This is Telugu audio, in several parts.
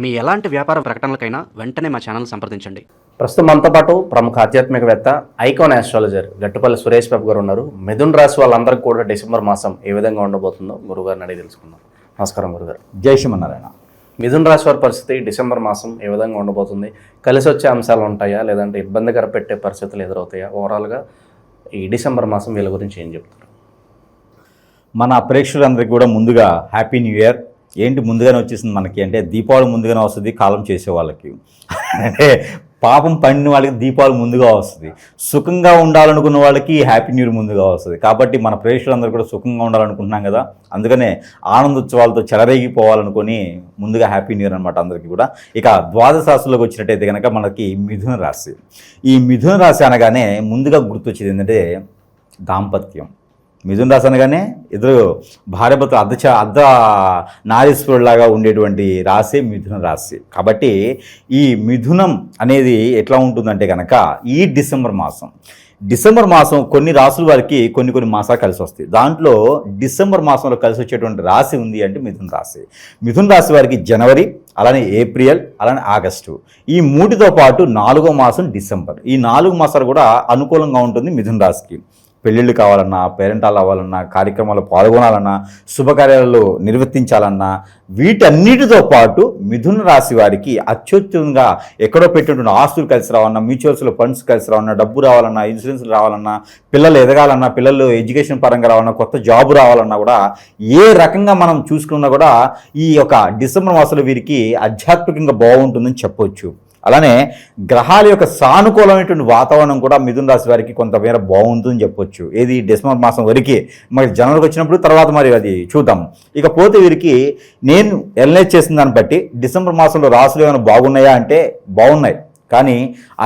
మీ ఎలాంటి వ్యాపార ప్రకటనలకైనా వెంటనే మా ఛానల్ సంప్రదించండి. ప్రస్తుతం మనతో పాటు ప్రముఖ ఆధ్యాత్మికవేత్త ఐకాన్ ఆస్ట్రాలజర్ గట్టుపల్లి సురేష్ బాబు గారు ఉన్నారు. మిథున్ రాశి వాళ్ళందరికీ కూడా డిసెంబర్ మాసం ఏ విధంగా ఉండబోతుందో గురుగారిని అడిగి తెలుసుకుందాం. నమస్కారం గురుగారు. జై శ్రీమన్నారాయణ. మిథున్ రాశి వారి పరిస్థితి డిసెంబర్ మాసం ఏ విధంగా ఉండబోతుంది? కలిసి వచ్చే అంశాలు ఉంటాయా? లేదంటే ఇబ్బందికర పెట్టే పరిస్థితులు ఎదురవుతాయా? ఓవరాల్గా ఈ డిసెంబర్ మాసం వీళ్ళ గురించి ఏం చెప్తారు? మన ప్రేక్షకులందరికీ కూడా ముందుగా హ్యాపీ న్యూ ఇయర్. ఏంటి ముందుగానే వచ్చేసింది మనకి? అంటే దీపావళి ముందుగానే వస్తుంది కాలం చేసే వాళ్ళకి. అంటే పాపం పండిన వాళ్ళకి దీపావళి ముందుగా వస్తుంది. సుఖంగా ఉండాలనుకున్న వాళ్ళకి హ్యాపీ న్యూ ఇయర్ ముందుగా వస్తుంది. కాబట్టి మన ప్రేక్షకులందరూ కూడా సుఖంగా ఉండాలనుకుంటున్నాం కదా? అందుకనే ఆనందోత్సవాలతో చెలరేగిపోవాలనుకొని ముందుగా హ్యాపీ న్యూ ఇయర్ అనమాట అందరికీ కూడా. ఇక ద్వాదశ రాశుల్లోకి వచ్చినట్టయితే కనుక మనకి మిథున రాశి. ఈ మిథున రాశి అనగానే ముందుగా గుర్తొచ్చేది ఏంటంటే దాంపత్యం. మిథున్ రాశి అనగానే ఇద్దరు భార్యభర్తలు అర్ధ అర్ధ నారీశ్వరులాగా ఉండేటువంటి రాశి మిథున రాశి. కాబట్టి ఈ మిథునం అనేది ఎట్లా ఉంటుందంటే కనుక ఈ డిసెంబర్ మాసం. డిసెంబర్ మాసం కొన్ని రాసుల వారికి కొన్ని కొన్ని మాసాలు కలిసి వస్తాయి. దాంట్లో డిసెంబర్ మాసంలో కలిసి వచ్చేటువంటి రాశి ఉంది అంటే మిథున రాశి. మిథున రాశి వారికి జనవరి అలానే ఏప్రిల్ అలానే ఆగస్టు. ఈ మూటితో పాటు నాలుగో మాసం డిసెంబర్. ఈ నాలుగు మాసాలు కూడా అనుకూలంగా ఉంటుంది మిథున రాశికి. పెళ్ళిళ్ళు కావాలన్నా పేరెంటాలు అవ్వాలన్నా కార్యక్రమాలు పాల్గొనాలన్నా శుభకార్యాలు నిర్వర్తించాలన్నా వీటన్నిటితో పాటు మిథున రాశి వారికి అత్యుత్తంగా ఎక్కడో పెట్టినటువంటి ఆస్తులు కలిసి రావాలన్నా మ్యూచువల్స్లో ఫండ్స్ కలిసి రావాలన్నా డబ్బు రావాలన్నా ఇన్సూరెన్స్ రావాలన్నా పిల్లలు ఎదగాలన్నా పిల్లలు ఎడ్యుకేషన్ పరంగా రావాలన్నా కొత్త జాబ్ రావాలన్నా కూడా ఏ రకంగా మనం చూసుకున్నా కూడా ఈ యొక్క డిసెంబర్ మాసంలో వీరికి ఆధ్యాత్మికంగా బాగుంటుందని చెప్పొచ్చు. అలానే గ్రహాల యొక్క సానుకూలమైనటువంటి వాతావరణం కూడా మిథున రాశి వారికి కొంతమేర బాగుంటుందని చెప్పొచ్చు. ఏది డిసెంబర్ మాసం వరకే మరి జనవరికి వచ్చినప్పుడు తర్వాత మరి అది చూద్దాం. ఇకపోతే వీరికి నేను ఎల్నేజ్ చేసిన దాన్ని బట్టి డిసెంబర్ మాసంలో రాసులు ఏమైనా బాగున్నాయా అంటే బాగున్నాయి. కానీ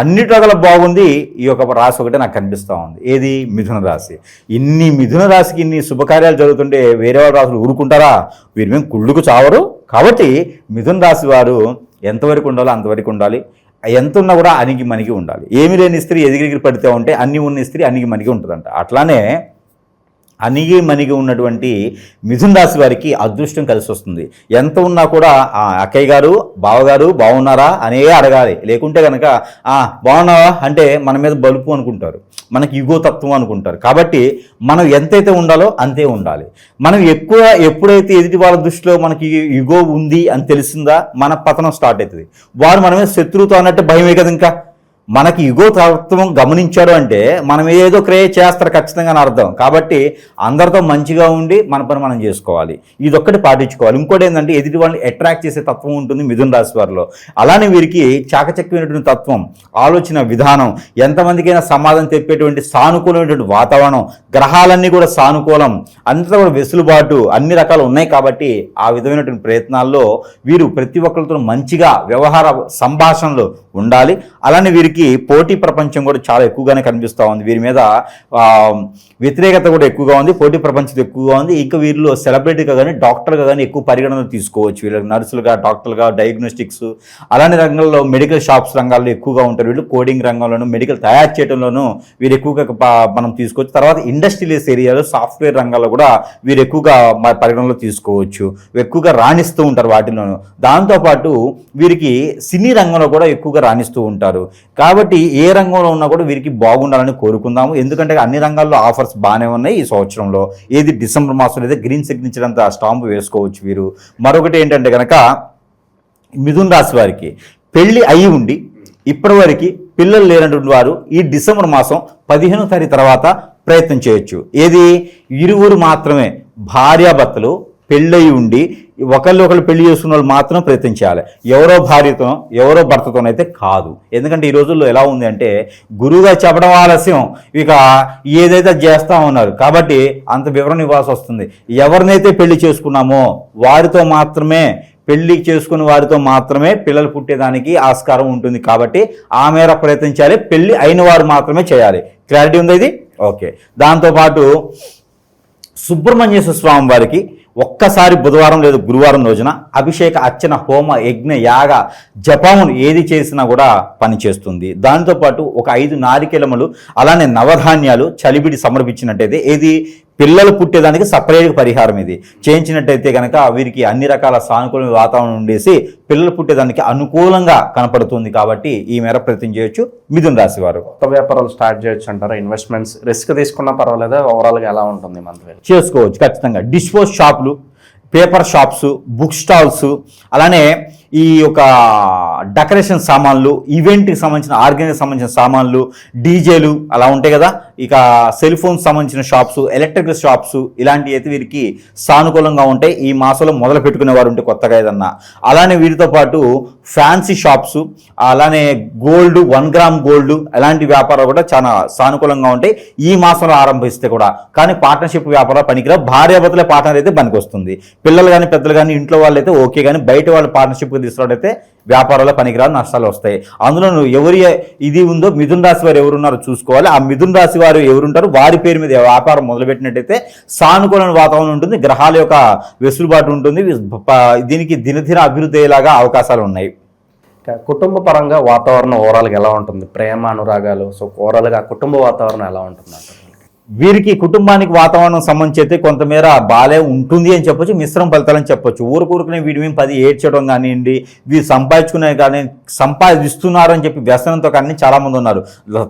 అన్నిటి రకాల బాగుంది ఈ యొక్క రాశి ఒకటే నాకు కనిపిస్తూ ఉంది. ఏది? మిథున రాశి. ఇన్ని మిథున రాశికి ఇన్ని శుభకార్యాలు జరుగుతుంటే వేరే వాళ్ళ రాశులు ఊరుకుంటారా? వీరి మేము కుళ్ళుకు చావరు. కాబట్టి మిథున రాశి వారు ఎంతవరకు ఉండాలో అంతవరకు ఉండాలి. ఎంత ఉన్నా కూడా అణిగి మణిగి ఉండాలి. ఏమి లేని స్త్రీ ఎదిగిరిగిరి పడితే ఉంటే అన్ని ఉన్న స్త్రీ అణిగి మణిగి ఉంటుందంట. అట్లానే అణిగి మణిగి ఉన్నటువంటి మిథున్ రాశి వారికి అదృష్టం కలిసి వస్తుంది. ఎంత ఉన్నా కూడా ఆ అక్కయ్య గారు బావగారు బాగున్నారా అనే అడగాలి. లేకుంటే కనుక ఆ బాగున్నావా అంటే మన మీద బలుపు అనుకుంటారు. మనకి యుగో తత్వం అనుకుంటారు. కాబట్టి మనం ఎంతైతే ఉండాలో అంతే ఉండాలి. మనం ఎక్కువ ఎప్పుడైతే ఎదుటి వాళ్ళ దృష్టిలో మనకి యుగో ఉంది అని తెలిసిందా మన పతనం స్టార్ట్ అవుతుంది. వారు మనమే శత్రువుతో అన్నట్టు భయమే కదా ఇంకా మనకి యుగో తత్వం గమనించాడు అంటే మనం ఏదో క్రియేట్ చేస్తారు ఖచ్చితంగా అని అర్థం. కాబట్టి అందరితో మంచిగా ఉండి మన పని మనం చేసుకోవాలి. ఇదొక్కటి పాటించుకోవాలి. ఇంకోటి ఏంటంటే ఎదుటి వాళ్ళని అట్రాక్ట్ చేసే తత్వం ఉంటుంది మిథున రాశి వారిలో. అలానే వీరికి చాకచక్యమైనటువంటి తత్వం ఆలోచన విధానం ఎంతమందికైనా సమాధానం తెప్పేటువంటి సానుకూలమైనటువంటి వాతావరణం గ్రహాలన్నీ కూడా సానుకూలం అంతా కూడా వెసులుబాటు అన్ని రకాలు ఉన్నాయి కాబట్టి ఆ విధమైనటువంటి ప్రయత్నాల్లో వీరు ప్రతి ఒక్కరితో మంచిగా వ్యవహార సంభాషణలు ఉండాలి. అలానే వీరికి పోటీ ప్రపంచం కూడా చాలా ఎక్కువగానే కనిపిస్తూ ఉంది. వీరి మీద వ్యతిరేకత కూడా ఎక్కువగా ఉంది పోటీ ప్రపంచం ఎక్కువగా ఉంది. ఇంకా వీరిలో సెలబ్రిటీగా కానీ డాక్టర్గా కానీ ఎక్కువ పరిగణన తీసుకోవచ్చు. వీళ్ళకి నర్సులుగా డాక్టర్లుగా డయాగ్నోస్టిక్స్ అలాంటి రంగంలో మెడికల్ షాప్స్ రంగాల్లో ఎక్కువగా ఉంటారు. వీళ్ళు కోడింగ్ రంగంలోనూ మెడికల్ తయారు చేయడంలోనూ వీరు ఎక్కువగా మనం తీసుకోవచ్చు. తర్వాత ఇండస్ట్రియలిస్ ఏరియాలో సాఫ్ట్వేర్ రంగాల్లో కూడా వీరు ఎక్కువగా పరిగణనలో తీసుకోవచ్చు. ఎక్కువగా రాణిస్తూ ఉంటారు వాటిలోనూ దాంతోపాటు వీరికి సినీ రంగంలో కూడా ఎక్కువగా రాణిస్తూ ఉంటారు. కాబట్టి ఏ రంగంలో ఉన్నా కూడా వీరికి బాగుండాలని కోరుకుందాము. ఎందుకంటే అన్ని రంగాల్లో ఆఫర్స్ బాగానే ఉన్నాయి ఈ సంవత్సరంలో. ఏది డిసెంబర్ మాసంలో అయితే గ్రీన్ సిగ్నేచర్ అంత స్టాంప్ వేసుకోవచ్చు వీరు. మరొకటి ఏంటంటే కనుక మిథున్ రాశి వారికి పెళ్ళి అయి ఉండి ఇప్పటివరకు పిల్లలు లేనటువంటి వారు ఈ డిసెంబర్ మాసం పదిహేనో తారీఖు తర్వాత ప్రయత్నం చేయొచ్చు. ఏది? ఇరువురు మాత్రమే భార్యాభర్తలు పెళ్ళయి ఉండి ఒకళ్ళు ఒకళ్ళు పెళ్ళి చేసుకున్న వాళ్ళు మాత్రం ప్రయత్నం చేయాలి ఎవరో భార్యతో ఎవరో భర్తతోనైతే కాదు. ఎందుకంటే ఈ రోజుల్లో ఎలా ఉంది అంటే గురువుగా చెప్పడం ఆలస్యం. ఇక ఏదైతే చేస్తా ఉన్నారు కాబట్టి అంత వివరణ ఇవ్వాల్సి వస్తుంది. ఎవరినైతే పెళ్ళి చేసుకున్నామో వారితో మాత్రమే పెళ్ళి చేసుకున్న వారితో మాత్రమే పిల్లలు పుట్టేదానికి ఆస్కారం ఉంటుంది కాబట్టి ఆ మేర ప్రయత్నించాలి. పెళ్ళి అయిన వారు మాత్రమే చేయాలి. క్లారిటీ ఉంది ఇది? ఓకే. దాంతోపాటు సుబ్రహ్మణ్యేశ్వర స్వామి వారికి ఒక్కసారి బుధవారం లేదు గురువారం రోజున అభిషేక అర్చన హోమ యజ్ఞ యాగ జపమును ఏది చేసినా కూడా పనిచేస్తుంది. దాంతోపాటు ఒక ఐదు నారికెలములు అలానే నవధాన్యాలు చలిబిడి సమర్పించినట్టయితే ఏది పిల్లలు పుట్టేదానికి సపరేట్ పరిహారం ఇది. చేయించినట్టయితే కనుక వీరికి అన్ని రకాల సానుకూల వాతావరణం ఉండేసి పిల్లలు పుట్టేదానికి అనుకూలంగా కనపడుతుంది కాబట్టి ఈ మేర ప్రయత్నం చేయొచ్చు. మిథున్ రాశి వారు. కొత్త వ్యాపారాలు స్టార్ట్ చేయొచ్చు అంటారా? ఇన్వెస్ట్మెంట్స్ రిస్క్ తీసుకున్నా పర్వాలేదా? ఓవరాల్గా ఎలా ఉంటుంది వేలు చేసుకోవచ్చు ఖచ్చితంగా. డిస్పోజ్ షాపులు పేపర్ షాప్స్ బుక్ స్టాల్స్ అలానే ఈ యొక్క డెకరేషన్ సామాన్లు ఈవెంట్కి సంబంధించిన ఆర్గనైజ్ సంబంధించిన సామాన్లు డీజేలు అలా ఉంటాయి కదా. ఇక సెల్ ఫోన్ సంబంధించిన షాప్స్ ఎలక్ట్రికల్ షాప్స్ ఇలాంటివి అయితే వీరికి సానుకూలంగా ఉంటాయి. ఈ మాసంలో మొదలు పెట్టుకునే వారు ఉంటే కొత్తగా ఏదన్నా. అలానే వీరితో పాటు ఫ్యాన్సీ షాప్స్ అలానే గోల్డ్ వన్ గ్రామ్ గోల్డ్ అలాంటి వ్యాపారాలు కూడా చాలా సానుకూలంగా ఉంటాయి. ఈ మాసంలో ఆరంభిస్తే కూడా. కానీ పార్ట్నర్షిప్ వ్యాపారాలు పనికిరా భార్యాభర్తలే పార్ట్నర్ అయితే పనికి వస్తుంది పిల్లలు కానీ పెద్దలు కానీ ఇంట్లో వాళ్ళు అయితే ఓకే. కానీ బయట వాళ్ళు పార్ట్నర్షిప్కి తీసుకురావడైతే వ్యాపారాల్లో పనికిరాని నష్టాలు వస్తాయి. అందులో నువ్వు ఎవరి ఇది ఉందో మిథున్ రాశి వారు ఎవరున్నారో చూసుకోవాలి. ఆ మిథున్ రాశి వారు ఎవరుంటారు వారి పేరు మీద వ్యాపారం మొదలుపెట్టినట్టయితే సానుకూలమైన వాతావరణం ఉంటుంది. గ్రహాల యొక్క వెసులుబాటు ఉంటుంది. దీనికి దినదిన అభివృద్ధి అయ్యేలాగా అవకాశాలు ఉన్నాయి. కుటుంబ పరంగా వాతావరణం ఓవరాల్గా ఎలా ఉంటుంది? ప్రేమ అనురాగాలు. సో ఓవరాల్గా కుటుంబ వాతావరణం ఎలా ఉంటుంది అంటారు వీరికి కుటుంబానికి వాతావరణం సంబంధించి అయితే కొంతమేర బాలే ఉంటుంది అని చెప్పొచ్చు మిశ్రమ ఫలితాలని చెప్పొచ్చు. ఊరుకూరుకునే వీడి మేము పది ఏడ్చడం కానివ్వండి వీరు సంపాదించుకునే కానీ సంపాదిస్తున్నారు అని చెప్పి వ్యసనంతో కానీ చాలామంది ఉన్నారు.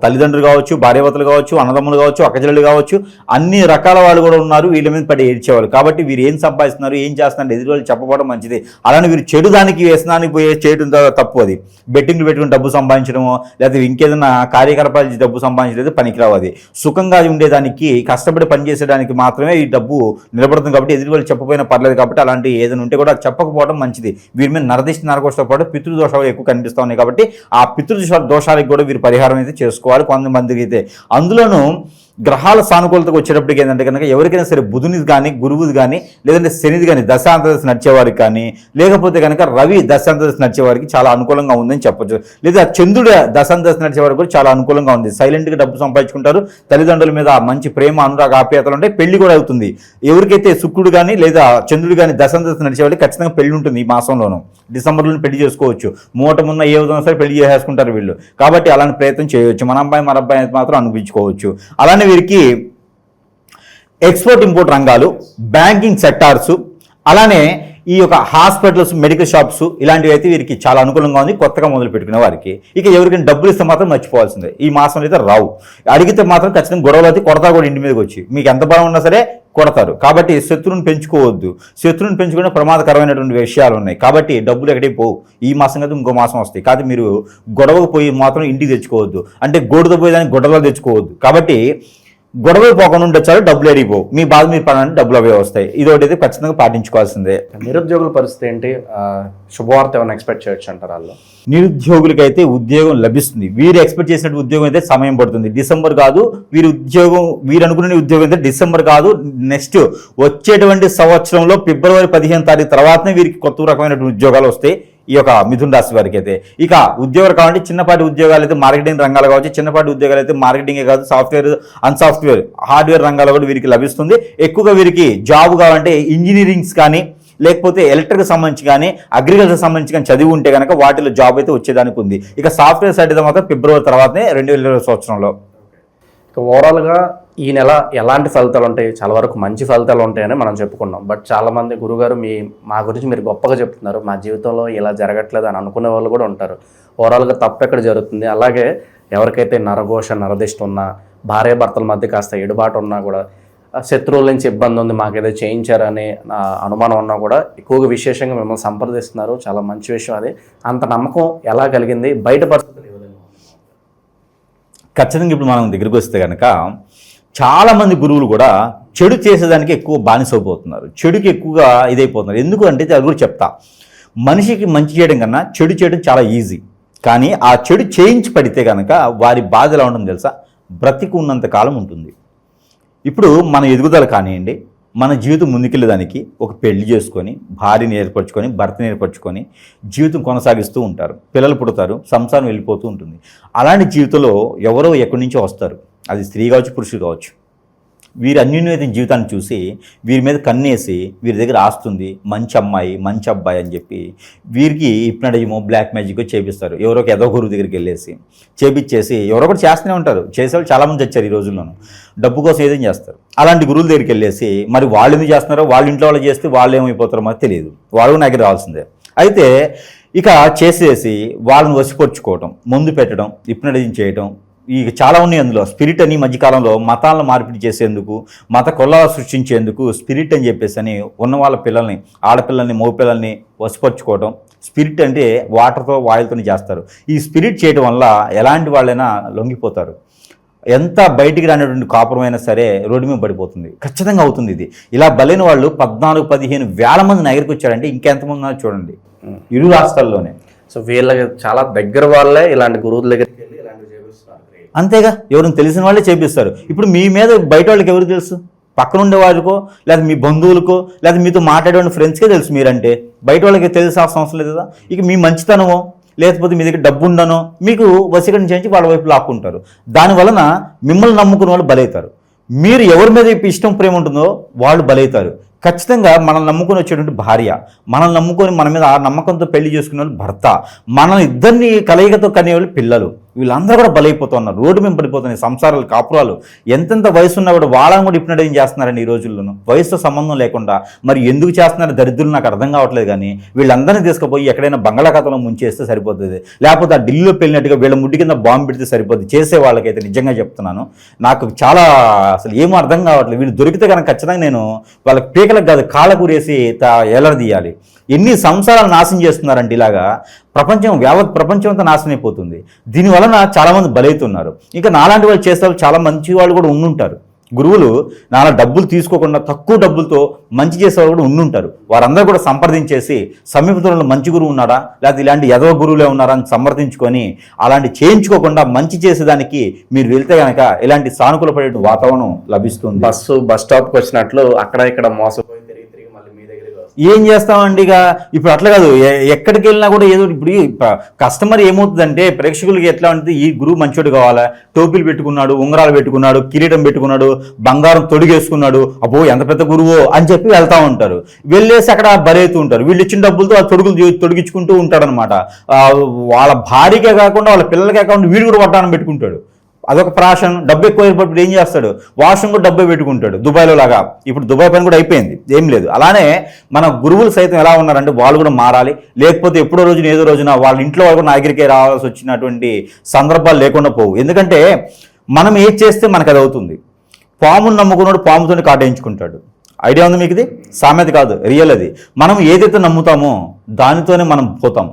తల్లిదండ్రులు కావచ్చు భార్యవతలు కావచ్చు అన్నదమ్ములు కావచ్చు అక్కజల్లు కావచ్చు అన్ని రకాల వాళ్ళు కూడా ఉన్నారు వీళ్ళ మీద పడి ఏడ్చేవాళ్ళు. కాబట్టి వీరు ఏం సంపాదిస్తున్నారు ఏం చేస్తున్నారు ఎదురు వాళ్ళు చెప్పడం మంచిది. అలానే వీరు చెడు దానికి వ్యసనానికి పోయే చేయడం తప్పు అది. బెట్టింగ్లు పెట్టుకుని డబ్బు సంపాదించడమో లేకపోతే ఇంకేదైనా కార్యకలాపాలు డబ్బు సంపాదించలేదు పనికిరావు అది. సుఖంగా ఉండేదానికి కష్టపడి పనిచేసేయడానికి మాత్రమే ఈ డబ్బు నిలబడుతుంది కాబట్టి ఎదురు వాళ్ళు చెప్పపోయినా పర్లేదు కాబట్టి అలాంటి ఏదైనా ఉంటే కూడా చెప్పకపోవడం మంచిది. వీరి మీద నరదిష్టి నరకోషతో పాటు పితృదోషాలు ఎక్కువ కనిపిస్తూ ఉన్నాయి కాబట్టి ఆ పితృదోష దోషాలకు కూడా వీరు పరిహారం అయితే చేసుకోవాలి కొంతమందికి అయితే. అందులోనూ గ్రహాల సానుకూలతకు వచ్చేటప్పటికి ఏంటంటే కనుక ఎవరికైనా సరే బుధునిది కానీ గురువుది కానీ లేదంటే శనిది కానీ దశాంతదశ నడిచేవారికి కానీ లేకపోతే కనుక రవి దశాంతదశ నడిచేవారికి చాలా అనుకూలంగా ఉందని చెప్పొచ్చు. లేదా చంద్రుడు దశాంతదశ నడిచేవారికి కూడా చాలా అనుకూలంగా ఉంది. సైలెంట్గా డబ్బు సంపాదించుకుంటారు. తల్లిదండ్రుల మీద మంచి ప్రేమ అనురాగ ఆప్యాయతలు ఉంటాయి పెళ్ళి కూడా అవుతుంది. ఎవరికైతే శుక్రుడు కానీ లేదా చంద్రుడు కానీ దశాంతదశ నడిచేవారికి ఖచ్చితంగా పెళ్ళి ఉంటుంది ఈ మాసంలోనూ. డిసెంబర్లో పెళ్ళి చేసుకోవచ్చు. మూట మున్న ఏ విధంగా సరే పెళ్ళి చేసేసుకుంటారు వీళ్ళు. కాబట్టి అలాంటి ప్రయత్నం చేయవచ్చు. మన అబ్బాయి మన అబ్బాయి మాత్రం అనిపించుకోవచ్చు అలానే వీరికి ఎక్స్పోర్ట్ ఇంపోర్ట్ రంగాలు బ్యాంకింగ్ సెక్టార్సు అలానే ఈ యొక్క హాస్పిటల్స్ మెడికల్ షాప్స్ ఇలాంటివి అయితే వీరికి చాలా అనుకూలంగా ఉంది కొత్తగా మొదలు పెట్టుకునే వారికి. ఇక ఎవరికైనా డబ్బులు ఇస్తే మాత్రం మర్చిపోవాల్సిందే. ఈ మాసంలో అయితే రావు. అడిగితే మాత్రం ఖచ్చితంగా గొడవలు అయితే కొడతా కూడా ఇంటి మీదకి వచ్చి. మీకు ఎంత బలం ఉన్నా సరే కొడతారు. కాబట్టి శత్రువుని పెంచుకోవద్దు. శత్రువుని పెంచుకునే ప్రమాదకరమైనటువంటి విషయాలు ఉన్నాయి. కాబట్టి డబ్బులు ఎక్కడికి పోవు. ఈ మాసం కదా ఇంకో మాసం వస్తాయి. కాబట్టి మీరు గొడవకు పోయి మాత్రం ఇంటికి తెచ్చుకోవద్దు. అంటే గోడుతో పోయేదానికి గొడవలు తెచ్చుకోవద్దు. కాబట్టి గొడవలు పోకుండా ఉంటే చాలు డబ్బులు ఎడిగిపోవు మీ బాధ మీరు పని డబ్బులు అవే వస్తాయి. ఇది ఒకటి అయితే ఖచ్చితంగా పాటించుకోవాల్సిందే. నిరుద్యోగుల పరిస్థితి ఏంటి? శుభవార్త ఏమైనా ఎక్స్పెక్ట్ చేయొచ్చు అంటారు వాళ్ళు? నిరుద్యోగులకైతే ఉద్యోగం లభిస్తుంది. వీరు ఎక్స్పెక్ట్ చేసినట్టు ఉద్యోగం అయితే సమయం పడుతుంది. డిసెంబర్ కాదు వీరి ఉద్యోగం వీరు అనుకునే ఉద్యోగం అయితే డిసెంబర్ కాదు నెక్స్ట్ వచ్చేటువంటి సంవత్సరంలో ఫిబ్రవరి పదిహేను తారీఖు తర్వాతనే వీరికి కొత్త రకమైనటువంటి ఉద్యోగాలు వస్తాయి. ఈ యొక్క మిథున్ రాశి వారికి అయితే ఇక ఉద్యోగాలు కావాలంటే చిన్నపాటి ఉద్యోగాలు అయితే మార్కెటింగ్ రంగాలు కావచ్చు చిన్నపాటి ఉద్యోగాలు అయితే మార్కెటింగే కాదు సాఫ్ట్వేర్ అన్సాఫ్ట్వేర్ హార్డ్వేర్ రంగాలు కూడా వీరికి లభిస్తుంది. ఎక్కువగా వీరికి జాబ్ కావాలంటే ఇంజనీరింగ్స్ కానీ లేకపోతే ఎలక్ట్రిక్ సంబంధించి కానీ అగ్రికల్చర్ సంబంధించి కానీ చదివి ఉంటే కనుక వాటిలో జాబ్ అయితే వచ్చేదానికి ఉంది. ఇక సాఫ్ట్వేర్ సైడ్ అయితే మాత్రం ఫిబ్రవరి తర్వాతనే రెండు వేల ఇరవై సంవత్సరంలో. ఓవరాల్గా ఈ నెల ఎలాంటి ఫలితాలు ఉంటాయి? చాలా వరకు మంచి ఫలితాలు ఉంటాయని మనం చెప్పుకున్నాం. బట్ చాలా మంది గురుగారు మీ మా గురించి మీరు గొప్పగా చెప్తున్నారు. మా జీవితంలో ఇలా జరగట్లేదు అని అనుకునే వాళ్ళు కూడా ఉంటారు. ఓవరాల్గా తప్పు ఎక్కడ జరుగుతుంది? అలాగే ఎవరికైతే నరఘోష నరదిష్ట ఉన్నా భార్య భర్తల మధ్య కాస్త ఎడుబాటు ఉన్నా కూడా శత్రువుల నుంచి ఇబ్బంది ఉంది మాకేదో చేయించారనే అనుమానం ఉన్నా కూడా ఎక్కువగా విశేషంగా మిమ్మల్ని సంప్రదిస్తున్నారు. చాలా మంచి విషయం అది. అంత నమ్మకం ఎలా కలిగింది? బయట పరిస్థితులు ఖచ్చితంగా ఇప్పుడు మనం దగ్గరికి వస్తే కనుక చాలామంది గురువులు కూడా చెడు చేసేదానికి ఎక్కువ బానిసైపోతున్నారు. చెడుకి ఎక్కువగా ఇదైపోతున్నారు. ఎందుకు అంటే అది కూడా చెప్తా. మనిషికి మంచి చేయడం కన్నా చెడు చేయడం చాలా ఈజీ. కానీ ఆ చెడు చేయించి పడితే కనుక వారి బాధ ఎలా ఉంటుంది తెలుసా? బ్రతికి ఉన్నంత కాలం ఉంటుంది. ఇప్పుడు మన ఎదుగుదల కానివ్వండి మన జీవితం ముందుకెళ్ళేదానికి ఒక పెళ్ళి చేసుకొని భార్యని ఏర్పరచుకొని భర్తని ఏర్పరచుకొని జీవితం కొనసాగిస్తూ ఉంటారు. పిల్లలు పుడతారు సంసారం వెళ్ళిపోతూ ఉంటుంది. అలాంటి జీవితంలో ఎవరో ఎక్కడి నుంచో వస్తారు. అది స్త్రీ కావచ్చు పురుషుడు కావచ్చు. వీరి అన్యోన్యత జీవితాన్ని చూసి వీరి మీద కన్నేసి వీరి దగ్గర ఆస్తుంది మంచి అమ్మాయి మంచి అబ్బాయి అని చెప్పి వీరికి హిప్నటిజమో బ్లాక్ మ్యాజిక్ చేపిస్తారు. ఎవరో ఒక ఎదో గురువు దగ్గరికి వెళ్ళేసి చేపిచ్చేసి ఎవరో ఒకటి చేస్తూనే ఉంటారు. చేసేవాళ్ళు చాలామంది వచ్చారు ఈ రోజుల్లోనూ. డబ్బు కోసం ఏదైనా చేస్తారు? అలాంటి గురువుల దగ్గరికి వెళ్ళేసి మరి వాళ్ళు ఎందుకు చేస్తున్నారో వాళ్ళ ఇంట్లో వాళ్ళు చేస్తే వాళ్ళు ఏమైపోతారో మాకు తెలియదు. వాళ్ళు నాకు రావాల్సిందే. అయితే ఇక చేసేసి వాళ్ళని వసిపరుచుకోవటం ముందు పెట్టడం హిప్నటిజం చేయటం ఇక చాలా ఉన్నాయి అందులో. స్పిరిట్ అని మధ్యకాలంలో మతాలను మార్పిడి చేసేందుకు మత కొల్లాలు సృష్టించేందుకు స్పిరిట్ అని చెప్పేసి అని ఉన్న వాళ్ళ పిల్లల్ని ఆడపిల్లల్ని మగపిల్లల్ని వసిపరుచుకోవటం స్పిరిట్ అంటే వాటర్తో వాయులతో చేస్తారు. ఈ స్పిరిట్ చేయడం వల్ల ఎలాంటి వాళ్ళైనా లొంగిపోతారు. ఎంత బయటికి రానటువంటి కాపురమైనా సరే రోడ్డు మీద పడిపోతుంది. ఖచ్చితంగా అవుతుంది ఇది. ఇలా బలైన వాళ్ళు పద్నాలుగు పదిహేను వేల మంది నగరికి వచ్చారంటే ఇంకెంతమంది చూడండి. ఇరు రాష్ట్రాల్లోనే. సో వీళ్ళకి చాలా దగ్గర వాళ్ళే ఇలాంటి గురువుల దగ్గరికి అంతేగా ఎవరిని తెలిసిన వాళ్ళే చేపిస్తారు. ఇప్పుడు మీ మీద బయట వాళ్ళకి ఎవరు తెలుసు? పక్కన ఉండే వాళ్ళకో లేదా మీ బంధువులకో లేదా మీతో మాట్లాడే ఫ్రెండ్స్కే తెలుసు మీరంటే. బయట వాళ్ళకి తెలిసాల్సిన అవసరం లేదు? కదా ఇక మీ మంచితనమో లేకపోతే మీ దగ్గర డబ్బు ఉండనో మీకు చేయించి వాళ్ళ వైపు లాక్కుంటారు. దాని వలన మిమ్మల్ని నమ్ముకున్న వాళ్ళు బలవుతారు మీరు ఎవరి మీద ఇప్పుడు ఇష్టం ప్రేమ ఉంటుందో వాళ్ళు బలవుతారు ఖచ్చితంగా మనల్ని నమ్ముకొని వచ్చేటువంటి భార్య మనల్ని నమ్ముకొని మన మీద ఆ నమ్మకంతో పెళ్ళి చేసుకునే వాళ్ళు భర్త మన ఇద్దరిని కలయికతో కనేవాళ్ళు పిల్లలు. వీళ్ళందరూ కూడా బలైపోతున్నారు రోడ్డు మేము పడిపోతున్నాయి సంసారాలు కాపురాలు. ఎంతెంత వయసు ఉన్నా కూడా వాళ్ళని కూడా ఇప్పుడు ఏం చేస్తున్నారండి ఈ రోజుల్లోనూ? వయసుతో సంబంధం లేకుండా మరి ఎందుకు చేస్తున్నారు? దరిద్రులు నాకు అర్థం కావట్లేదు కానీ వీళ్ళందరినీ తీసుకుపోయి ఎక్కడైనా బంగాళాఖాతంలో ముంచేస్తే సరిపోతుంది. లేకపోతే ఆ ఢిల్లీలో పెళ్ళినట్టుగా వీళ్ళ ముడ్డి కింద బాంబు పెడితే సరిపోతుంది చేసే వాళ్ళకైతే నిజంగా చెప్తున్నాను. నాకు చాలా అసలు ఏమో అర్థం కావట్లేదు. వీళ్ళు దొరికితే కనుక ఖచ్చితంగా నేను వాళ్ళకి పీకలకు కాదు కాళ్ళకు కూరేసి ఎలరదీయాలి ఎన్ని సంసారాలు నాశనం చేస్తున్నారండి ఇలాగా? ప్రపంచం యావత్ ప్రపంచం అంతా నాశనం అయిపోతుంది. దీని వలన చాలామంది బలవుతున్నారు ఇంకా నాలాంటి వాళ్ళు చేసే వాళ్ళు చాలా మంచి వాళ్ళు కూడా ఉండుంటారు. గురువులు నాలా డబ్బులు తీసుకోకుండా తక్కువ డబ్బులతో మంచి చేసేవాళ్ళు కూడా ఉండుంటారు. వారందరూ కూడా సంప్రదించేసి సమీపంలో మంచి గురువు ఉన్నారా లేకపోతే ఇలాంటి యదవ గురువులే ఉన్నారా అని సంప్రదించుకొని అలాంటి చేయించుకోకుండా మంచి చేసేదానికి మీరు వెళ్తే కనుక ఇలాంటి సానుకూల పడే వాతావరణం లభిస్తుంది. బస్సు బస్ స్టాప్కి వచ్చినట్లు అక్కడ ఇక్కడ మోసపోయి తిరిగి తిరిగి మళ్ళీ మీ దగ్గరికి వస్తారు ఏం చేస్తామండి ఇక? ఇప్పుడు అట్లా కాదు. ఎక్కడికి వెళ్ళినా కూడా ఏదో ఇప్పుడు కస్టమర్ ఏమవుతుందంటే ప్రేక్షకులకి ఎట్లా ఉంటుంది ఈ గురువు మంచోడు కావాలా? టోపీలు పెట్టుకున్నాడు ఉంగరాలు పెట్టుకున్నాడు కిరీటం పెట్టుకున్నాడు బంగారం తొడిగేసుకున్నాడు అబ్బో ఎంత పెద్ద గురువో అని చెప్పి వెళ్తా ఉంటారు. వెళ్ళేసి అక్కడ బలవుతూ ఉంటారు. వీళ్ళు ఇచ్చిన డబ్బులతో ఆ తొడుగులు తొడిగించుకుంటూ ఉంటాడనమాట వాళ్ళ భార్యకే కాకుండా వాళ్ళ పిల్లలకే కాకుండా వీడు కూడా వడ్డానం పెట్టుకుంటాడు. అదొక ప్రాషన్ డబ్బు ఎక్కువ అయినప్పుడు ఏం చేస్తాడు? వాష్రూమ్ కూడా డబ్బే పెట్టుకుంటాడు దుబాయ్లో లాగా. ఇప్పుడు దుబాయ్ పని కూడా అయిపోయింది ఏం లేదు. అలానే మన గురువులు సైతం ఎలా ఉన్నారంటే వాళ్ళు కూడా మారాలి. లేకపోతే ఎప్పుడో రోజున ఏదో రోజున వాళ్ళ ఇంట్లో వాళ్ళు కూడా రావాల్సి వచ్చినటువంటి సందర్భాలు లేకుండా పోవు. ఎందుకంటే మనం ఏది చేస్తే మనకు అది అవుతుంది. పామును నమ్ముకున్నాడు పాముతోనే కాటేయించుకుంటాడు ఐడియా ఉంది మీకు ఇది? సామెత కాదు రియల్ అది. మనం ఏదైతే నమ్ముతామో దానితోనే మనం పోతాం.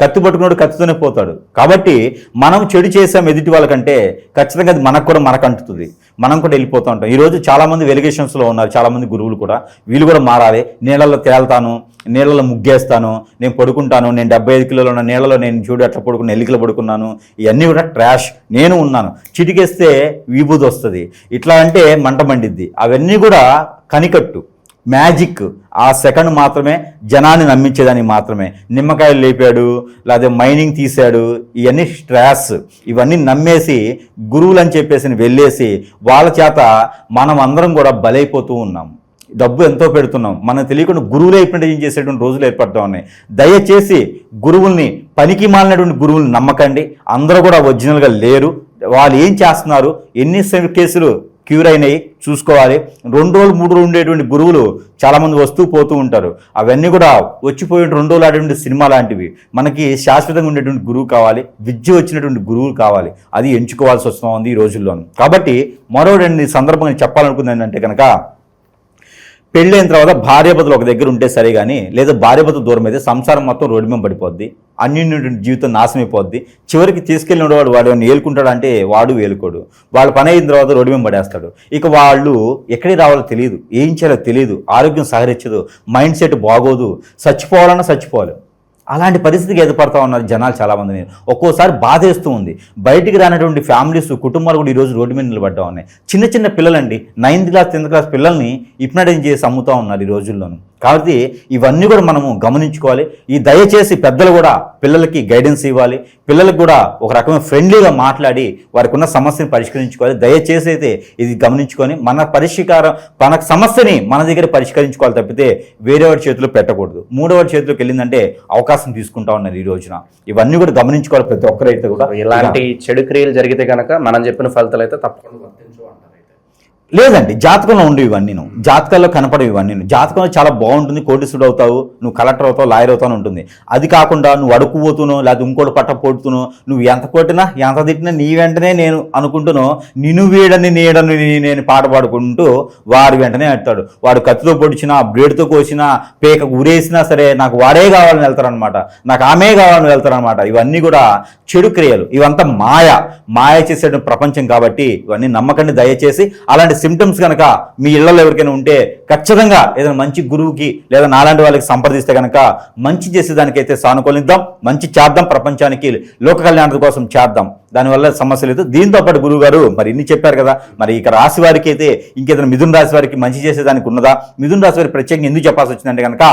కత్తి పట్టుకున్నాడు కత్తితోనే పోతాడు. కాబట్టి మనం చెడు చేసాం ఎదుటి వాళ్ళకంటే ఖచ్చితంగా అది మనకు కూడా మనకు అంటుతుంది. మనం కూడా వెళ్ళిపోతూ ఉంటాం. ఈరోజు చాలామంది వెలిగేషన్స్లో ఉన్నారు. చాలామంది గురువులు కూడా. వీళ్ళు కూడా మారాలి. నీళ్ళలో తేల్తాను నీళ్ళలో ముగ్గేస్తాను నేను పడుకుంటాను నేను డెబ్బై ఐదు కిలోలు ఉన్న నీళ్ళలో నేను చూడు అట్లా పడుకున్న ఎల్లికలు పడుకున్నాను. ఇవన్నీ కూడా ట్రాష్. నేను ఉన్నాను. చిటికేస్తే విభూది వస్తుంది. ఇట్లా అంటే మంట మండిద్ది. అవన్నీ కూడా కనికట్టు. మ్యాజిక్. ఆ సెకండ్ మాత్రమే జనాన్ని నమ్మించేదాన్ని మాత్రమే. నిమ్మకాయలు లేపాడు లేదా మైనింగ్ తీశాడు ఇవన్నీ స్ట్రాస్. ఇవన్నీ నమ్మేసి గురువులు అని చెప్పేసి వెళ్ళేసి వాళ్ళ చేత మనం అందరం కూడా బలైపోతూ ఉన్నాం. డబ్బు ఎంతో పెడుతున్నాం. మనకు తెలియకుండా గురువులే ఏం చేసేటువంటి రోజులు ఏర్పడతా ఉన్నాయి దయచేసి గురువుల్ని పనికి మాలినటువంటి గురువుల్ని నమ్మకండి. అందరూ కూడా ఒరిజినల్గా లేరు. వాళ్ళు ఏం చేస్తున్నారు? ఎన్ని కేసులు క్యూర్ అయినాయి చూసుకోవాలి. రెండు రోజులు మూడు రోజులు ఉండేటువంటి గురువులు చాలామంది వస్తూ పోతూ ఉంటారు. అవన్నీ కూడా వచ్చిపోయిన రెండు రోజులు ఆడేటువంటి సినిమా లాంటివి. మనకి శాశ్వతంగా ఉండేటువంటి గురువు కావాలి విద్య వచ్చినటువంటి గురువులు కావాలి. అది ఎంచుకోవాల్సి వస్తుంది ఉంది ఈ రోజుల్లోనూ. కాబట్టి మరో రెండు సందర్భంగా చెప్పాలనుకుంది ఏంటంటే కనుక పెళ్ళైన తర్వాత భార్యాభర్తలు ఒక దగ్గర ఉంటే సరే కానీ లేదా భార్యాభర్త దూరం అయితే సంసారం మొత్తం రోడ్డు మీద పడిపోద్ది. అన్యూన్యటువంటి జీవితం నాశనం అయిపోద్ది. చివరికి తీసుకెళ్ళిన వాడు వాడు ఏలుకుంటాడు అంటే వాడు వేలుకోడు వాళ్ళ పని అయిన తర్వాత రోడ్డు మీద పడేస్తాడు. ఇక వాళ్ళు ఎక్కడికి రావాలో తెలియదు. ఏం చేయాలో తెలియదు. ఆరోగ్యం సహరించదు మైండ్ సెట్ బాగోదు. చచ్చిపోవాలన్నా చచ్చిపోవాలి. అలాంటి పరిస్థితికి ఎదుపడతా ఉన్నారు జనాలు చాలామంది. ఒక్కోసారి బాధేస్తూ ఉంది. బయటికి రానటువంటి ఫ్యామిలీస్ కుటుంబాలు కూడా ఈరోజు రోడ్డు మీద నిలబడ్డా ఉన్నాయి. చిన్న చిన్న పిల్లలండి నైన్త్ క్లాస్ టెన్త్ క్లాస్ పిల్లల్ని హిప్నటైజ్ చేసి అమ్ముతూ ఉన్నారు ఈ రోజుల్లోనూ. కాబట్టి ఇవన్నీ కూడా మనము గమనించుకోవాలి. ఈ దయచేసి పెద్దలు కూడా పిల్లలకి గైడెన్స్ ఇవ్వాలి. పిల్లలకు కూడా ఒక రకమైన ఫ్రెండ్లీగా మాట్లాడి వారికి ఉన్న సమస్యని పరిష్కరించుకోవాలి. దయచేసి అయితే ఇది గమనించుకొని మన పరిష్కారం మన సమస్యని మన దగ్గర పరిష్కరించుకోవాలి తప్పితే వేరే వాడి చేతిలో పెట్టకూడదు. మూడోవాడి చేతిలోకి వెళ్ళిందంటే అవకాశం తీసుకుంటా ఉన్నారు ఈ రోజున. ఇవన్నీ కూడా గమనించుకోవాలి ప్రతి ఒక్కరైతే కూడా. ఇలాంటి చెడు క్రియలు జరిగితే కనుక మనం చెప్పిన ఫలితాలు అయితే తప్పకుండా. లేదండి జాతకంలో ఉండేవి ఇవన్నీ నువ్వు జాతకాల్లో కనపడవు ఇవన్నీ నువ్వు జాతకంలో చాలా బాగుంటుంది కోటీసుడు అవుతావు నువ్వు కలెక్టర్ అవుతావు లాయర్ అవుతావు ఉంటుంది. అది కాకుండా నువ్వు అడుక్కుపోతునో లేకపోతే ఇంకోటి పట్ట పోతునో నువ్వు ఎంత కొట్టినా ఎంత తిట్టినా నీ వెంటనే నేను అనుకుంటునో నిన్ను వీడని నీడని నేను పాట పాడుకుంటూ వారి వెంటనే అంటాడు వాడు కత్తితో పొడిచినా బ్లేడ్తో కోసినా పేక ఉరేసినా సరే నాకు వాడే కావాలని వెళ్తారనమాట నాకు ఆమె కావాలని వెళ్తారనమాట ఇవన్నీ కూడా చెడు క్రియలు. ఇవంతా మాయ. మాయ చేసేటువంటి ప్రపంచం కాబట్టి ఇవన్నీ నమ్మకండి దయచేసి. అలాంటి సిమ్టమ్స్ కనుక మీ ఇళ్ళలో ఎవరికైనా ఉంటే ఖచ్చితంగా ఏదైనా మంచి గురువుకి లేదా నాలాంటి వాళ్ళకి సంప్రదిస్తే కనుక మంచి చేసేదానికైతే సానుకూలిద్దాం మంచి చేద్దాం ప్రపంచానికి లోక కళ్యాణం కోసం చేద్దాం. దానివల్ల సమస్య లేదు. దీంతో పాటు గురువు గారు మరి ఇన్ని చెప్పారు కదా మరి ఇక రాశి వారికి అయితే ఇంకేదైనా మిథున రాశి వారికి మంచి చేసేదానికి ఉన్నదా? మిథున రాశి వారికి ప్రత్యేకంగా ఎందుకు చెప్పాల్సి వచ్చిందంటే కనుక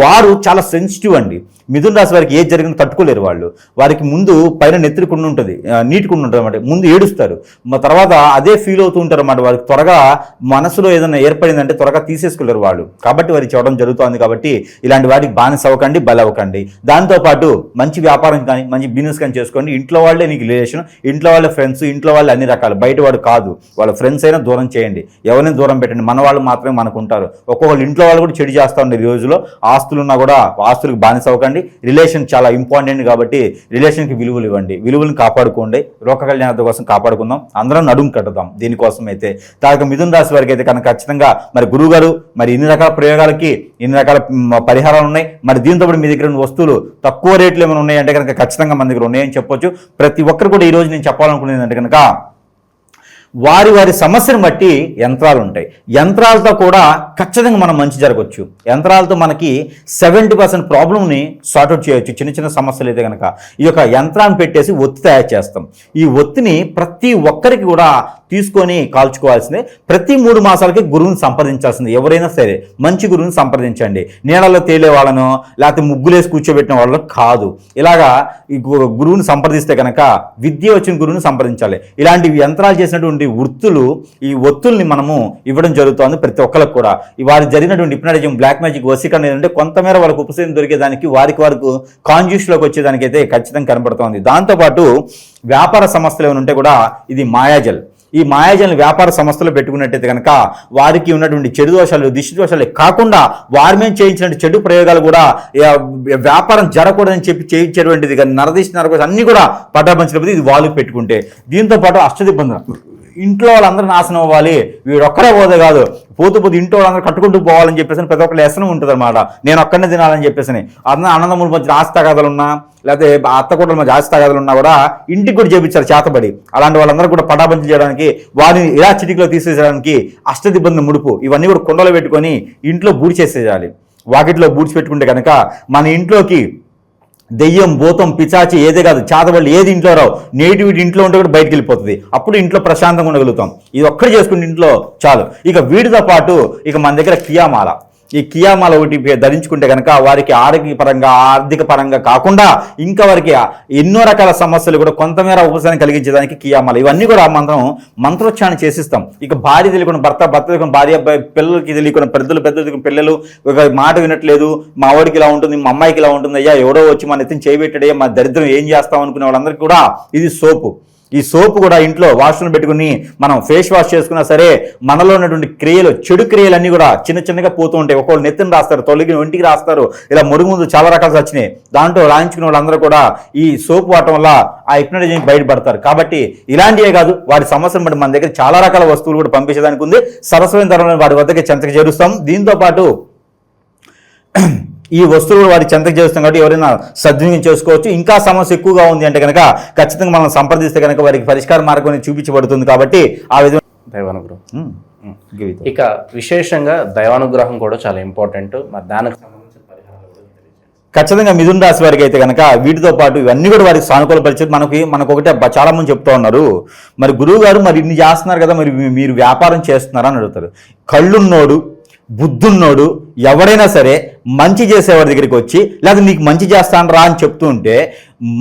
వారు చాలా సెన్సిటివ్ అండి. మిథున రాశి వారికి ఏది జరిగినా తట్టుకోలేరు వాళ్ళు. వారికి ముందు పైన నెత్తిరి ఉంటుంది నీటికుండా నీటి ఉంటుంది అన్నమాట. ముందు ఏడుస్తారు. తర్వాత అదే ఫీల్ అవుతూ ఉంటారు అన్నమాట. వారికి త్వరగా మనసులో ఏదైనా ఏర్పడిందంటే త్వరగా తీసేసుకున్నారు వాళ్ళు. కాబట్టి వారి చూడడం జరుగుతోంది కాబట్టి ఇలాంటి వాటికి బానిస అవ్వకండి బలవ్వకండి దాంతోపాటు మంచి వ్యాపారం కానీ మంచి బిజినెస్ కానీ చేసుకోండి. ఇంట్లో వాళ్ళే నీకు రిలేషన్ ఇంట్లో వాళ్ళ ఫ్రెండ్స్ ఇంట్లో వాళ్ళు అన్ని రకాలు. బయట వాడు కాదు. వాళ్ళ ఫ్రెండ్స్ అయినా దూరం చేయండి. ఎవరిని దూరం పెట్టండి? మన వాళ్ళు మాత్రమే మనకు ఉంటారు ఒక్కొక్కళ్ళు ఇంట్లో వాళ్ళు కూడా చెడు చేస్తూ ఉండే రోజులో ఆస్తులు ఉన్నా కూడా ఆస్తులకు బానిస అవ్వకండి. రిలేషన్ చాలా ఇంపార్టెంట్ కాబట్టి రిలేషన్కి విలువలు ఇవ్వండి. విలువలను కాపాడుకోండి. రోగ కళ్యాణత కోసం కాపాడుకుందాం. అందరం నడుం కట్టుదాం దీనికోసం అయితే తాక మిథున రాశి వారికి అయితే కనుక ఖచ్చితంగా మరి గురువు గారు మరి ఇన్ని రకాల ప్రయోగాలకి ఇన్ని రకాల పరిహారాలు ఉన్నాయి. మరి దీంతో పాటు మీ దగ్గర ఉన్న వస్తువులు తక్కువ రేట్లు ఏమైనా ఉన్నాయంటే కనుక ఖచ్చితంగా మన దగ్గర ఉన్నాయని చెప్పొచ్చు. ప్రతి ఒక్కరు కూడా ఈ రోజు నేను చెప్పాలనుకునేది అంటే కనుక వారి వారి సమస్యను బట్టి యంత్రాలు ఉంటాయి యంత్రాలతో కూడా ఖచ్చితంగా మనం మంచి జరగవచ్చు యంత్రాలతో మనకి సెవెంటీ పర్సెంట్ ప్రాబ్లమ్ని సార్ట్అవుట్ చేయొచ్చు. చిన్న చిన్న సమస్యలు అయితే కనుక ఈ యొక్క యంత్రాన్ని పెట్టేసి ఒత్తి తయారు చేస్తాం. ఈ ఒత్తిని ప్రతి ఒక్కరికి కూడా తీసుకొని కాల్చుకోవాల్సిందే. ప్రతి మూడు మాసాలకి గురువుని సంప్రదించాల్సింది. ఎవరైనా సరే మంచి గురువుని సంప్రదించండి. నీళ్ళలో తేలే వాళ్ళను లేకపోతే ముగ్గులేసి కూర్చోబెట్టిన వాళ్ళను కాదు. ఇలాగా ఈ గురువుని సంప్రదిస్తే కనుక విద్య వచ్చిన గురువుని సంప్రదించాలి. ఇలాంటి యంత్రాలు చేసినటువంటి వృత్తులు ఈ ఒత్తుల్ని మనము ఇవ్వడం జరుగుతోంది ప్రతి ఒక్కరికి కూడా. ఈ జరిగినటువంటి ఇప్నాటిజం బ్లాక్ మ్యాజిక్ వసీకరణ ఏంటంటే కొంతమేర వాళ్ళకు ఉపశమనం దొరికేదానికి వారికి వారికి కాన్జ్యూస్లోకి వచ్చేదానికి అయితే ఖచ్చితంగా కనబడుతోంది దాంతోపాటు వ్యాపార సంస్థలు ఏమైనా ఉంటే కూడా ఇది మాయాజల్. ఈ మాయాజల్ని వ్యాపార సంస్థలు పెట్టుకున్నట్టయితే కనుక వారికి ఉన్నటువంటి చెడు దోషాలు దిష్టి దోషాలు కాకుండా వారి మీద చేయించిన చెడు ప్రయోగాలు కూడా వ్యాపారం జరగకూడదని చెప్పి చేయించేటువంటిది కానీ నరదీసిన నరకోసం అన్ని కూడా పటాపంచినప్పుడు ఇది వాళ్ళు పెట్టుకుంటే. దీంతో పాటు అష్టదిబ్బందులు ఇంట్లో వాళ్ళందరూ నాశనం అవ్వాలి. వీడు ఒక్కడే పోతే కాదు. పోతూ పోతూ ఇంట్లో వాళ్ళందరూ కట్టుకుంటూ పోవాలని చెప్పేసి ప్రతి ఒక్కరు వ్యసనం ఉంటుంది అనమాట నేను ఒక్కడనే తినాలని చెప్పేసి అన్న అన్నదమ్ముల మధ్య ఆస్తి ఉన్నా లేకపోతే అత్త కూడా మధ్య ఆస్తి ఉన్నా కూడా ఇంటికి కూడా చేపించారు చేతబడి. అలాంటి వాళ్ళందరూ కూడా పటాబంతి చేయడానికి వారిని ఇలా చిటికలో తీసేసేయడానికి అష్టదిబ్బంది ముడుపు ఇవన్నీ కూడా కుండలో పెట్టుకొని ఇంట్లో బూడి చేసేయాలి వాకిట్లో బూడ్చి పెట్టుకుంటే కనుక మన ఇంట్లోకి దెయ్యం భూతం పిచాచి ఏదే కాదు చాదవాళ్ళు ఏది ఇంట్లో రావు. నేటివిటీ ఇంట్లో ఉంటే కూడా బయటికి వెళ్ళిపోతుంది. అప్పుడు ఇంట్లో ప్రశాంతంగా ఉండగలుగుతాం. ఇది ఒక్కటి చేసుకుంటే ఇంట్లో చాలు. ఇక వీటితో పాటు ఇక మన దగ్గర కియామాల. ఈ కియామాల ఒకటి ధరించుకుంటే కనుక వారికి ఆరోగ్యపరంగా ఆర్థిక పరంగా కాకుండా ఇంకా వారికి ఎన్నో రకాల సమస్యలు కూడా కొంతమేర ఉపశమనం కలిగించేదానికి కియామాల. ఇవన్నీ కూడా మనం మంత్రోచ్చారణ చేసిస్తాం. ఇక భార్య తెలియకుండా భర్త భర్త తెలియకుండా భార్య పిల్లలకి తెలియకుండా పెద్దలు పెద్దలు తెలియకుండా పిల్లలు ఒక మాట వినట్లేదు. మా వాడికి ఇలా ఉంటుంది మా అమ్మాయికి ఇలా ఉంటుంది. అయ్యా ఎవడో వచ్చి మన ఎత్తిని చేయబెట్టాడే మా దరిద్రం ఏం చేస్తాం అనుకునే వాళ్ళందరికీ కూడా ఇది సోపు. ఈ సోపు కూడా ఇంట్లో వాష్రూమ్ పెట్టుకుని మనం ఫేస్ వాష్ చేసుకున్నా సరే మనలో ఉన్నటువంటి క్రియలు చెడు క్రియలు అన్నీ కూడా చిన్న చిన్నగా పోతూ ఉంటాయి. ఒక్కొక్కరు నెత్తిని రాస్తారు తొలగిన ఒంటికి రాస్తారు. ఇలా మురుగు ముందు చాలా రకాలు వచ్చినాయి. దాంట్లో రాయించుకున్న వాళ్ళందరూ కూడా ఈ సోపు వాడటం వల్ల ఆ హిప్నటిజం బయటపడతారు. కాబట్టి ఇలాంటివే కాదు వారి సమస్యను బట్టి మన దగ్గర చాలా రకాల వస్తువులు కూడా పంపించడానికి ఉంది. సరస్వతి ధరలను వారి వద్దకి చెంతకి చేరుస్తాం. దీంతో పాటు ఈ వస్తువులు వారి చెంతకు చేస్తాం కాబట్టి ఎవరైనా సద్వినియోగం చేసుకోవచ్చు. ఇంకా సమస్య ఎక్కువగా ఉంది అంటే కనుక ఖచ్చితంగా మనం సంప్రదిస్తే కనుక వారికి పరిష్కార మార్గం చూపించబడుతుంది కాబట్టి ఆ విధంగా దైవానుగ్రహం. ఇక విశేషంగా దైవానుగ్రహం కూడా చాలా ఇంపార్టెంట్. మరి దానికి. ఖచ్చితంగా మిథున రాశి వారికి అయితే కనుక వీటితో పాటు ఇవన్నీ కూడా వారికి సానుకూల పరిస్థితి. మనకి మనకు ఒకటే చాలా మంది చెప్తా ఉన్నారు. మరి గురువు గారు మరి ఇన్ని చేస్తున్నారు కదా మరి మీరు వ్యాపారం చేస్తున్నారా అని అడుగుతారు. కళ్ళున్నోడు బుద్ధున్నోడు ఎవడైనా సరే మంచి చేసేవాడి దగ్గరికి వచ్చి లేదా నీకు మంచి చేస్తాను రా అని చెప్తూ ఉంటే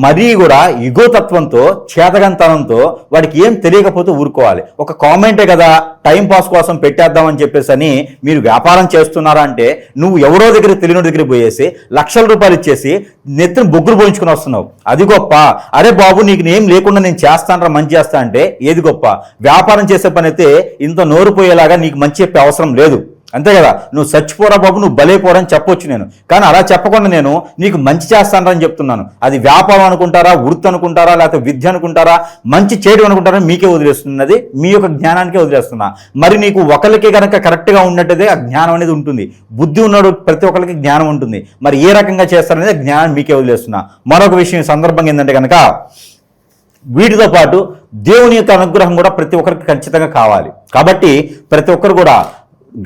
మరీ కూడా ఇగోతత్వంతో చేతగంతనంతో వాడికి ఏం తెలియకపోతే ఊరుకోవాలి. ఒక కామెంటే కదా టైం పాస్ కోసం పెట్టేద్దామని చెప్పేసి అని మీరు వ్యాపారం చేస్తున్నారా అంటే నువ్వు ఎవరో దగ్గర తెలియని దగ్గర పోయేసి లక్షల రూపాయలు ఇచ్చేసి నెత్తిన బొగ్గులు పోయించుకుని వస్తున్నావు. అది గొప్ప. అరే బాబు నీకు ఏం లేకుండా నేను చేస్తానరా మంచి చేస్తా అంటే ఏది గొప్ప. వ్యాపారం చేసే పని అయితే ఇంత నోరు పోయేలాగా నీకు మంచి చెప్పే అవసరం లేదు. అంతే కదా? నువ్వు చచ్చిపోరా బాబు నువ్వు బలైపోరా అని చెప్పొచ్చు నేను. కానీ అలా చెప్పకుండా నేను నీకు మంచి చేస్తానని చెప్తున్నాను. అది వ్యాపారం అనుకుంటారా వృత్తి అనుకుంటారా లేకపోతే విద్య అనుకుంటారా మంచి చేయడం అనుకుంటారా మీకే వదిలేస్తున్నది మీ యొక్క జ్ఞానానికే వదిలేస్తున్నా. మరి నీకు ఒకరికి కనుక కరెక్ట్గా ఉన్నట్టయితే ఆ జ్ఞానం అనేది ఉంటుంది. బుద్ధి ఉన్నాడు ప్రతి ఒక్కరికి జ్ఞానం ఉంటుంది. మరి ఏ రకంగా చేస్తారనేది జ్ఞానం మీకే వదిలేస్తున్నా. మరొక విషయం సందర్భంగా ఏంటంటే కనుక వీటితో పాటు దేవుని యొక్క అనుగ్రహం కూడా ప్రతి ఒక్కరికి ఖచ్చితంగా కావాలి. కాబట్టి ప్రతి ఒక్కరు కూడా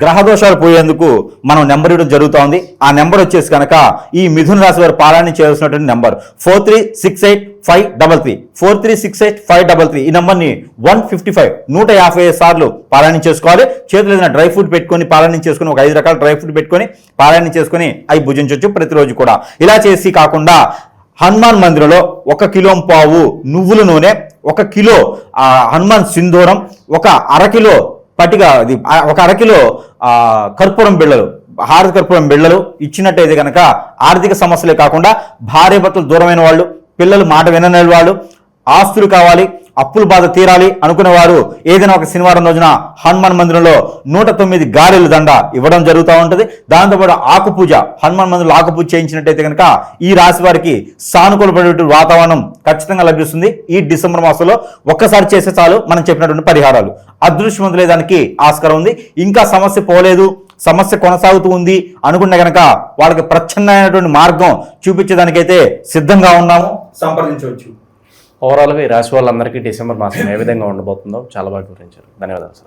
గ్రహదోషాలు పోయేందుకు మనం నెంబర్ ఇవ్వడం జరుగుతోంది. ఆ నెంబర్ వచ్చేసి కనుక ఈ మిథున రాశి వారు పారాయణ చేయాల్సినటువంటి number four three six eight five double three four three six eight five double three ఈ నెంబర్ని వన్ ఫిఫ్టీ ఫైవ్ నూట యాభై ఐదు సార్లు పారాయణం చేసుకోవాలి. చేతులు ఏదైనా డ్రై ఫ్రూట్ పెట్టుకొని పారాయణం చేసుకొని ఒక ఐదు రకాల డ్రై ఫ్రూట్ పెట్టుకొని పారాయణం చేసుకొని అవి భుజించవచ్చు ప్రతిరోజు కూడా. ఇలా చేసి కాకుండా హనుమాన్ మందిరంలో ఒక కిలో పావు నువ్వుల నూనె ఒక కిలో హనుమాన్ సింధూరం ఒక అరకిలో పట్టిక అది ఒక అరకిలో కర్పూరం బిళ్ళలు హారతి కర్పూరం బిళ్ళలు ఇచ్చినట్టయితే కనుక ఆర్థిక సమస్యలే కాకుండా భార్య భర్తలు దూరమైన వాళ్ళు పిల్లలు మాట వినని వాళ్ళు ఆస్తులు కావాలి అప్పుల బాధ తీరాలి అనుకునేవారు. ఏదైనా ఒక శనివారం రోజున హనుమాన్ మందిరంలో నూట తొమ్మిది గారెల దండ ఇవ్వడం జరుగుతూ ఉంటుంది. దాంతోపాటు ఆకుపూజ హనుమాన్ మందిరంలో ఆకుపూజ చేయించినట్టయితే కనుక ఈ రాశి వారికి సానుకూలపడేటువంటి వాతావరణం ఖచ్చితంగా లభిస్తుంది. ఈ డిసెంబర్ మాసంలో ఒక్కసారి చేసే చాలు మనం చెప్పినటువంటి పరిహారాలు. అదృష్టవంతులే దానికి ఆస్కారం ఉంది. ఇంకా సమస్య పోలేదు. సమస్య కొనసాగుతూ ఉంది అనుకుంటే కనుక వాళ్ళకి ప్రచ్ఛన్నమైనటువంటి మార్గం చూపించేదానికైతే సిద్ధంగా ఉన్నాము. సంప్రదించవచ్చు. ఓవరాల్గా ఈ రాశి వాళ్ళందరికీ డిసెంబర్ మాసం ఏ విధంగా ఉండబోతుందో చాలా బాగా వివరించారు. ధన్యవాదాలు సార్.